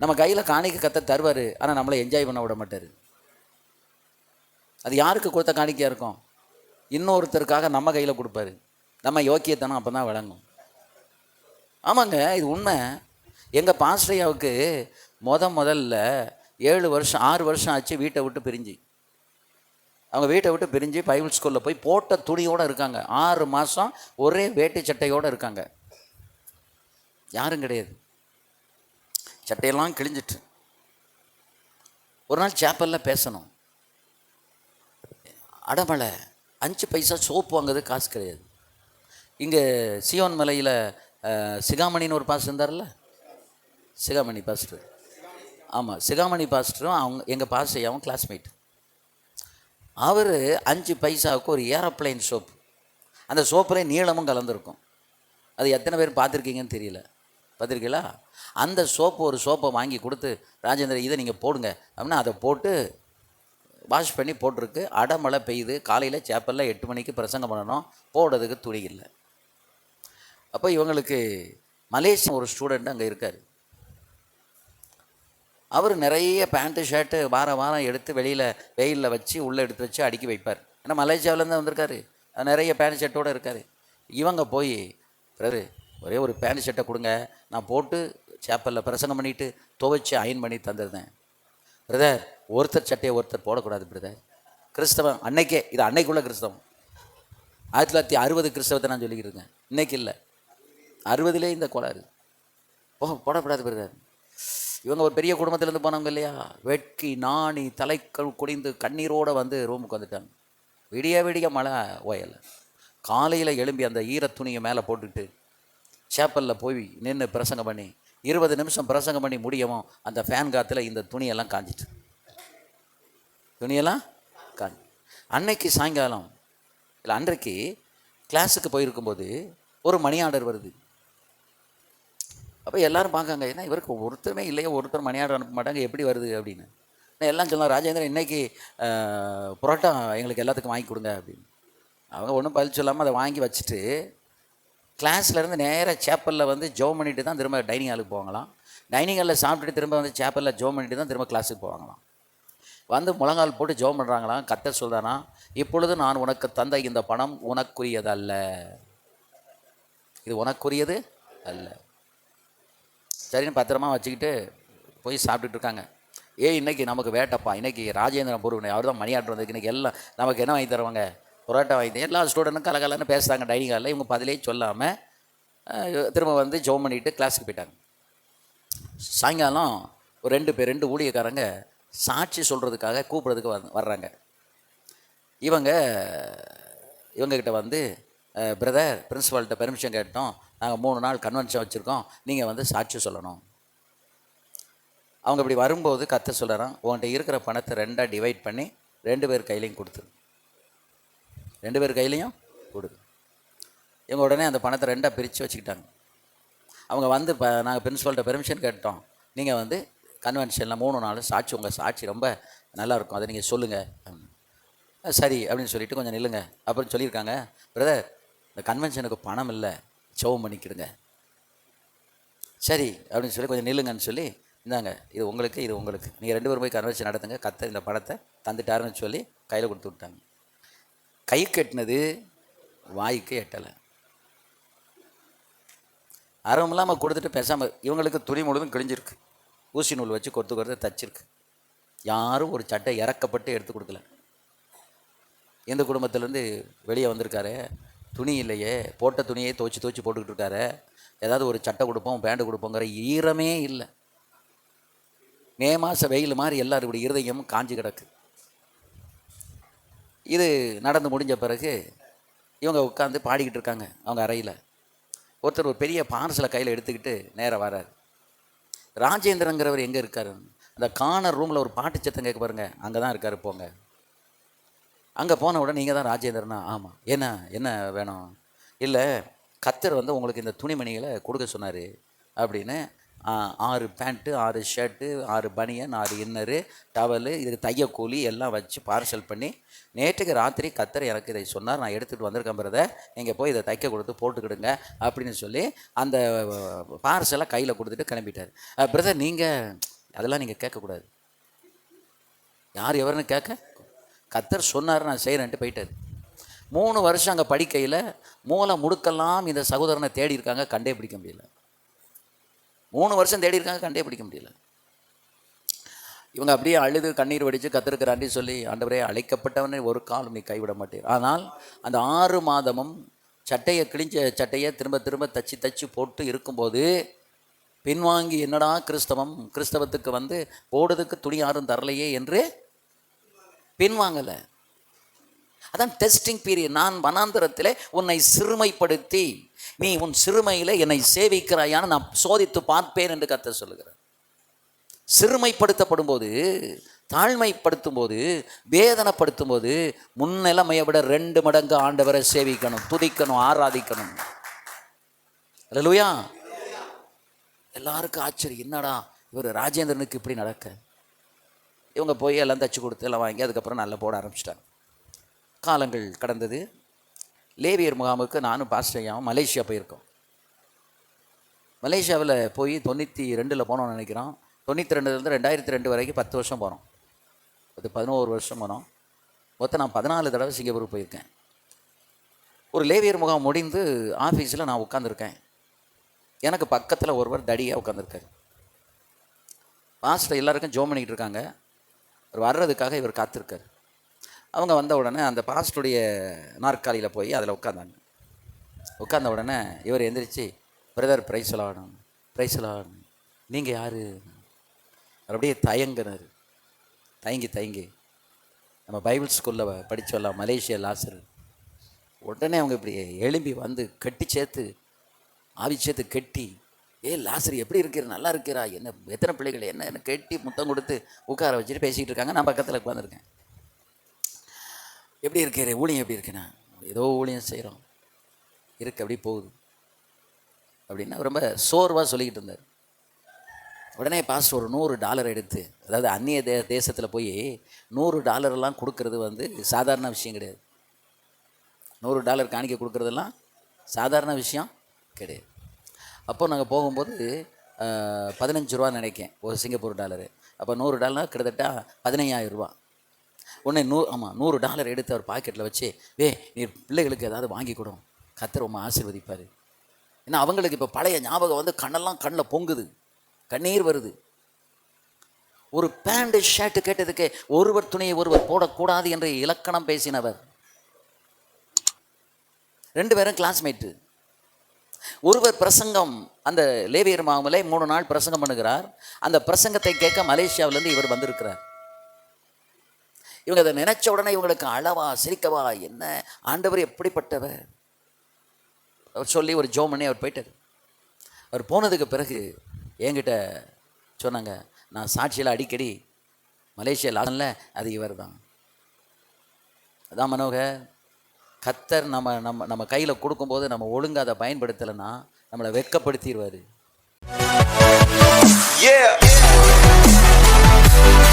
நம்ம கையில் காணிக்க கத்த தருவார் ஆனால் நம்மளை என்ஜாய் பண்ண விட மாட்டார். அது யாருக்கு கொடுத்த காணிக்கையாக இருக்கும்? இன்னொருத்தருக்காக நம்ம கையில் கொடுப்பாரு. நம்ம யோக்கியத்தனம் அப்போ தான் விளங்கும். ஆமாங்க இது உண்மை. எங்கள் பாஸ்டையாவுக்கு முத முதல்ல ஏழு வருஷம் ஆறு வருஷம் ஆச்சு வீட்டை விட்டு பிரிஞ்சு. அவங்க வீட்டை விட்டு பிரிஞ்சு பைபிள் ஸ்கூலில் போய் போட்ட துணியோடு இருக்காங்க. ஆறு மாதம் ஒரே வேட்டி சட்டையோடு இருக்காங்க. யாரும் கிடையாது. சட்டையெல்லாம் கிழிஞ்சிட்டு. ஒரு நாள் சேப்பலில் பேசணும். அடமலை அஞ்சு பைசா சோப்பு வாங்குறது காசு கிடையாது. இங்கே சியோன் மலையில் சிகாமணின்னு ஒரு பாஸ்டர் இருந்தார்ல? சிகாமணி பாஸ்டர். ஆமாம் சிகாமணி பாஸ்டரும் அவங்க எங்கள் பாஸ்டையாவும் கிளாஸ்மேட் அவர் அஞ்சு பைசாவுக்கு ஒரு ஏரோப்ளைன் சோப்பு. அந்த சோப்பில் நீளமும் கலந்துருக்கும். அது எத்தனை பேர் பார்த்துருக்கீங்கன்னு தெரியல. பார்த்துருக்கீங்களா அந்த சோப்பு ஒரு சோப்பை வாங்கி கொடுத்து ராஜேந்திர இதை நீங்கள் போடுங்க. அப்படின்னா அதை போட்டு வாஷ் பண்ணி போட்டிருக்கு. அடமழை பெய்யுது. காலையில் சேப்பலில் எட்டு மணிக்கு பிரசங்கம் பண்ணணும். போடுறதுக்கு துணி இல்லை. அப்போ இவங்களுக்கு மலேசியன் ஒரு ஸ்டூடெண்ட் அங்கே இருக்கார். அவர் நிறைய பேண்ட்டு ஷர்ட்டு வாரம் வாரம் எடுத்து வெளியில் வெயிலில் வச்சு உள்ளே எடுத்து வச்சு அடுக்கி வைப்பார். ஏன்னா மலேசியாவிலேருந்து வந்திருக்காரு. நிறைய பேண்ட் ஷர்ட்டோடு இருக்கார். இவங்க போய் பிரதரு ஒரே ஒரு பேண்ட் ஷர்ட்டை கொடுங்க. நான் போட்டு சேப்பலில் பிரசங்கம் பண்ணிவிட்டு துவைச்சி அயன் பண்ணி தந்துருந்தேன் பிரதர் ஒருத்தர் சட்டையை ஒருத்தர் போடக்கூடாது பிரதர். கிறிஸ்தவம் அன்னைக்கே இது அன்னைக்குள்ள கிறிஸ்தவம். ஆயிரத்தி தொள்ளாயிரத்தி அறுபது கிறிஸ்தவத்தை நான் சொல்லிக்கிட்டு இருக்கேன். இன்னைக்கு இல்லை. அறுபதுலே இந்த கோளாறு ஓ போடக்கூடாது பிரதர். இவங்க ஒரு பெரிய குடும்பத்திலேருந்து போனவங்க இல்லையா? வெட்கி நாணி தலை குடிந்து கண்ணீரோடு வந்து ரூமுக்கு வந்துட்டாங்க. விடிய விடிய மழை ஓயலை. காலையில் எழும்பி அந்த ஈர துணியை மேலே போட்டுட்டு சேப்பலில் போய் நின்று பிரசங்கம் பண்ணி இருபது நிமிஷம் பிரசங்கம் பண்ணி முடியவும் அந்த ஃபேன் காற்றுல இந்த துணியெல்லாம் காஞ்சிட்டு. துணியெல்லாம் காஞ்சி. அன்னைக்கு சாயங்காலம் இல்லை அன்றைக்கு கிளாஸுக்கு போயிருக்கும்போது ஒரு மணி ஆர்டர் வருது. அப்போ எல்லாரும் பார்க்காங்க ஏன்னா இவருக்கு ஒருத்தருமே இல்லையோ ஒருத்தர் மணி ஆர்டர் அனுப்ப மாட்டாங்க எப்படி வருது? அப்படின்னு. நான் எல்லாம் சொல்லலாம் ராஜேந்திரன் இன்றைக்கி புரோட்டா எங்களுக்கு எல்லாத்துக்கும் வாங்கி கொடுங்க அப்படின்னு. அவங்க ஒன்றும் பதில் சொல்லாமல் அதை வாங்கி வச்சுட்டு கிளாஸ்லேருந்து நேராக சேப்பலில் வந்து ஜோ பண்ணிட்டு தான் திரும்ப டைனிங் ஹாலுக்கு போவாங்களாம். டைனிங் ஹாலில் சாப்பிட்டுட்டு திரும்ப வந்து சேப்பலில் ஜோ பண்ணிட்டு தான் திரும்ப கிளாஸுக்கு போவாங்களாம். வந்து முழங்கால் போட்டு ஜெபம் பண்ணுறாங்களாம் கத்த சொல்கிறானா இப்பொழுது நான் உனக்கு தந்த இந்த பணம் உனக்குரியதல்ல. இது உனக்குரியது அல்ல. சரின்னு பத்திரமா வச்சுக்கிட்டு போய் சாப்பிட்டுட்டு இருக்காங்க. ஏ இன்னைக்கு நமக்கு வேட்டப்பா. இன்னைக்கு ராஜேந்திரன் பொருள் அவர் தான் மணி ஆர்டர் வந்திருக்கு. இன்றைக்கி எல்லாம் நமக்கு என்ன வாங்கி தருவாங்க? புரோட்டா வாங்கி எல்லா ஸ்டூடெண்ட்டும் கலகலன்னு பேசுகிறாங்க டைனிங் ஹாலில் இவங்க பதிலே சொல்லாமல் திரும்ப வந்து ஜோம் பண்ணிட்டு கிளாஸுக்கு போயிட்டாங்க. சாயங்காலம் ஒரு ரெண்டு பேர் ரெண்டு ஊழியக்காரங்க சாட்சி சொல்கிறதுக்காக கூப்பிட்றதுக்கு வந் வர்றாங்க. இவங்க இவங்கக்கிட்ட வந்து பிரதர் பிரின்ஸிபால்கிட்ட பெர்மிஷன் கேட்டோம். நாங்கள் மூணு நாள் கன்வென்ஷன் வச்சுருக்கோம். நீங்கள் வந்து சாட்சி சொல்லணும். அவங்க இப்படி வரும்போது கத்த சொல்கிறான் உன்கிட்ட இருக்கிற பணத்தை ரெண்டாக டிவைட் பண்ணி ரெண்டு பேர் கையிலையும் கொடுத்துரு. ரெண்டு பேர் கையிலையும் கொடு இவங்க உடனே அந்த பணத்தை ரெண்டாக பிரித்து வச்சுக்கிட்டாங்க. அவங்க வந்து இப்போ நாங்கள் பிரின்ஸிபல்கிட்ட பெர்மிஷன் கேட்டோம். நீங்கள் வந்து கன்வென்ஷனில் மூணு நாள் சாட்சி உங்கள் சாட்சி ரொம்ப நல்லாயிருக்கும் அதை நீங்கள் சொல்லுங்கள் சரி அப்படின்னு சொல்லிட்டு கொஞ்சம் நில்லுங்க. அப்புறம் சொல்லியிருக்காங்க பிரதர் இந்த கன்வென்ஷனுக்கு பணம் இல்லை. சோவம் பண்ணிக்கிடுங்க. சரி அப்படின்னு சொல்லி கொஞ்சம் நில்லுங்கன்னு சொல்லி இந்தாங்க இது உங்களுக்கு இது உங்களுக்கு. நீங்கள் ரெண்டு பேரும் போய் கன்வென்ஷன் நடத்துங்க. கத்த இந்த பணத்தை தந்துட்டாருன்னு சொல்லி கையில் கொடுத்து விட்டாங்க. கை கட்டினது வாய்க்கு எட்டலை. அறம் இல்லாமல் கொடுத்துட்டு பேசாமல் இவங்களுக்கு துணி முழுதும் கிழிஞ்சிருக்கு. ஊசி நூல் வச்சு கொடுத்து கொடுத்து தச்சிருக்கு. யாரும் ஒரு சட்டை இறக்கப்பட்டு எடுத்து கொடுக்கல. எந்த குடும்பத்திலேருந்து வெளியே வந்திருக்காரு. துணி இல்லையே போட்ட துணியே துவச்சி துவச்சி போட்டுக்கிட்டு இருக்காரு. ஏதாவது ஒரு சட்டை கொடுப்போம் பேண்டு கொடுப்போங்கிற ஈரமே இல்லை. மே மாத வெயில் மாதிரி எல்லாருடைய இருதயமும் காஞ்சி கிடக்கு. இது நடந்து முடிஞ்ச பிறகு இவங்க உட்காந்து பாடிக்கிட்டு இருக்காங்க அவங்க அறையில். ஒருத்தர் ஒரு பெரிய பார்சலை கையில் எடுத்துக்கிட்டு நேராக வரார். ராஜேந்திரங்கிறவர் எங்கே இருக்கார்? அந்த கார்னர் ரூமில் ஒரு பாட்டு சத்தம் கேட்க பாருங்கள் அங்கே தான் இருக்கார் போங்க. அங்கே போன உடனே நீங்கள் தான் ராஜேந்திரனா? ஆமாம் என்ன என்ன வேணும்? இல்லை கத்தர் வந்து உங்களுக்கு இந்த துணிமணிகளை கொடுக்க சொன்னார் அப்படின்னு ஆறு பேண்ட்டு ஆறு ஷர்ட்டு ஆறு பனியன் ஆறு இன்னரு டவலு இதுக்கு தையக்கூலி கூலி எல்லாம் வச்சு பார்சல் பண்ணி நேற்றுக்கு ராத்திரி கத்தர் எனக்கு இதை சொன்னார். நான் எடுத்துகிட்டு வந்திருக்கேன் பிரதர் நீங்கள் போய் இதை தைக்க கொடுத்து போட்டுக்கிடுங்க அப்படின்னு சொல்லி அந்த பார்சலை கையில் கொடுத்துட்டு கிளம்பிட்டார். பிரதர் நீங்கள் அதெல்லாம் நீங்கள் கேட்கக்கூடாது. யார் எவருன்னு கேட்க? கத்தர் சொன்னார் நான் செய்கிறேன்ட்டு போயிட்டார். மூணு வருஷம் அங்கே படிக்கையில் மூளை முடுக்கெல்லாம் இந்த சகோதரனை தேடி இருக்காங்க கண்டே பிடிக்க முடியல. மூணு வருஷம் தேடி இருக்காங்க கண்டே பிடிக்க முடியல. இவங்க அப்படியே அழுது கண்ணீர் வடித்து கத்திருக்கிறாண்டி சொல்லி ஆண்டவரே அழைக்கப்பட்டவனை ஒரு காலம் நீ கைவிட மாட்டேன். ஆனால் அந்த ஆறு மாதமும் சட்டையை கிழிஞ்ச சட்டையை திரும்ப திரும்ப தச்சு தச்சு போட்டு இருக்கும்போது பின்வாங்கி என்னடா கிறிஸ்தவம் கிறிஸ்தவத்துக்கு வந்து போடுறதுக்கு துணி யாரும் தரலையே என்று பின்வாங்கலை. அதான் டெஸ்டிங் பீரியட் நான் வனாந்திரத்தில் உன்னை சிறுமைப்படுத்தி நீ உன் சிறுமையில் என்னை சேவிக்கிறாயான்னு நான் சோதித்து பார்ப்பேன் என்று கத்த சொல்லுகிறேன் சிறுமைப்படுத்தப்படும் போது தாழ்மைப்படுத்தும் போது வேதனைப்படுத்தும் போது முன்னிலைமையை விட ரெண்டு மடங்கு ஆண்டவரை சேவிக்கணும் துதிக்கணும் ஆராதிக்கணும். லூயா எல்லாருக்கும் ஆச்சரியம். என்னடா இவர் ராஜேந்திரனுக்கு இப்படி நடக்க? இவங்க போய் எல்லாம் தச்சு கொடுத்து எல்லாம் வாங்கி அதுக்கப்புறம் நல்லா போட ஆரம்பிச்சிட்டாங்க. காலங்கள் கடந்தது. லேவியர் முகாமுக்கு நானும் பாஸ்டையாவும் மலேசியா போயிருக்கோம். மலேசியாவில் போய் தொண்ணூற்றி ரெண்டில் போனோம்னு நினைக்கிறோம். தொண்ணூற்றி ரெண்டுலேருந்து ரெண்டாயிரத்தி ரெண்டு வரைக்கும் பத்து வருஷம் போனோம். அது பதினோரு வருஷம் போனோம். மொத்தம் நான் பதினாலு தடவை சிங்கப்பூர் போயிருக்கேன். ஒரு லேவியர் முகாம் முடிந்து ஆஃபீஸில் நான் உட்காந்துருக்கேன் எனக்கு பக்கத்தில் ஒருவர் தடியாக உட்காந்துருக்காரு பாஸ்டர் எல்லாருக்கும் ஜோம் பண்ணிக்கிட்டு இருக்காங்க. அவர் வர்றதுக்காக இவர் காத்திருக்காரு. அவங்க வந்த உடனே அந்த பாஸ்டருடைய நாற்காலியில் போய் அதில் உட்காந்தாங்க உட்கார்ந்த உடனே இவர் எந்திரிச்சு பிரதர் பிரைசலாடணும் பிரைசலாடணும் நீங்கள் யார்? அப்படியே தயங்கினார். தயங்கி தயங்கி. நம்ம பைபிள் ஸ்கூலில் படிச்சோல்லாம் மலேசியா லாசர். உடனே அவங்க இப்படி எழும்பி வந்து கட்டி சேர்த்து ஆவி சேர்த்து கட்டி ஏ லாசர் எப்படி இருக்கிற? நல்லா இருக்கிறா? என்ன எத்தனை பிள்ளைகள்? என்ன என்ன? கட்டி முத்தம் கொடுத்து உட்கார வச்சுட்டு பேசிக்கிட்டு இருக்காங்க. நான் பக்கத்தில் உட்காந்துருக்கேன் எப்படி இருக்கிற ஊழியம் எப்படி இருக்குண்ணா? ஏதோ ஊழியம் செய்கிறோம் இருக்கு அப்படி போகுது. அப்படின்னா ரொம்ப சோர்வாக சொல்லிக்கிட்டு இருந்தார். உடனே பாஸ் ஒரு நூறு டாலர் எடுத்து அதாவது அந்நிய தே தேசத்தில் போய் நூறு டாலர்லாம் கொடுக்கறது வந்து சாதாரண விஷயம் கிடையாது. நூறு டாலர் காணிக்க கொடுக்குறதெல்லாம் சாதாரண விஷயம் கிடையாது. அப்போ நாங்கள் போகும்போது பதினஞ்சு ரூபா நினைக்கேன். ஒரு சிங்கப்பூர் டாலரு. அப்போ நூறு டாலர் கிட்டத்தட்ட பதினையாயிரம் ரூபா. உடனே நூறு ஆமாம் நூறு டாலர் எடுத்து அவர் பாக்கெட்டில் வச்சு வே நீ பிள்ளைகளுக்கு ஏதாவது வாங்கி கொடும் கத்தர் உமா ஆசீர்வதிப்பார். ஏன்னா அவங்களுக்கு இப்போ பழைய ஞாபகம் வந்து கண்ணெல்லாம் கண்ணில் பொங்குது. கண்ணீர் வருது. ஒரு பேண்ட் ஷர்ட் கேட்டதுக்கு ஒருவர் துணியை ஒருவர் போடக்கூடாது என்று இலக்கணம் பேசினவர். ரெண்டு பேரும் கிளாஸ்மேட்டு ஒருவர் பிரசங்கம் அந்த லேவியர் மாமலை மூணு நாள் பிரசங்கம் பண்ணுகிறார். அந்த பிரசங்கத்தை கேட்க மலேசியாவிலேருந்து இவர் வந்திருக்கிறார். இவங்க அதை நினைச்ச உடனே இவங்களுக்கு அளவா சிரிக்கவா என்ன? ஆண்டவர் எப்படிப்பட்டவர்? அவர் சொல்லி ஒரு ஜோம் பண்ணி அவர் போயிட்டார். அவர் போனதுக்கு பிறகு என்கிட்ட சொன்னாங்க நான் சாட்சியில் அடிக்கடி மலேசியாவில் ஆடல அது இவர் தான். அதான் மனோகர் கத்தர் நம்ம நம்ம நம்ம கையில் கொடுக்கும்போது நம்ம ஒழுங்காக அதை பயன்படுத்தலைன்னா நம்மளை வெட்கப்படுத்திடுவார் Yeah.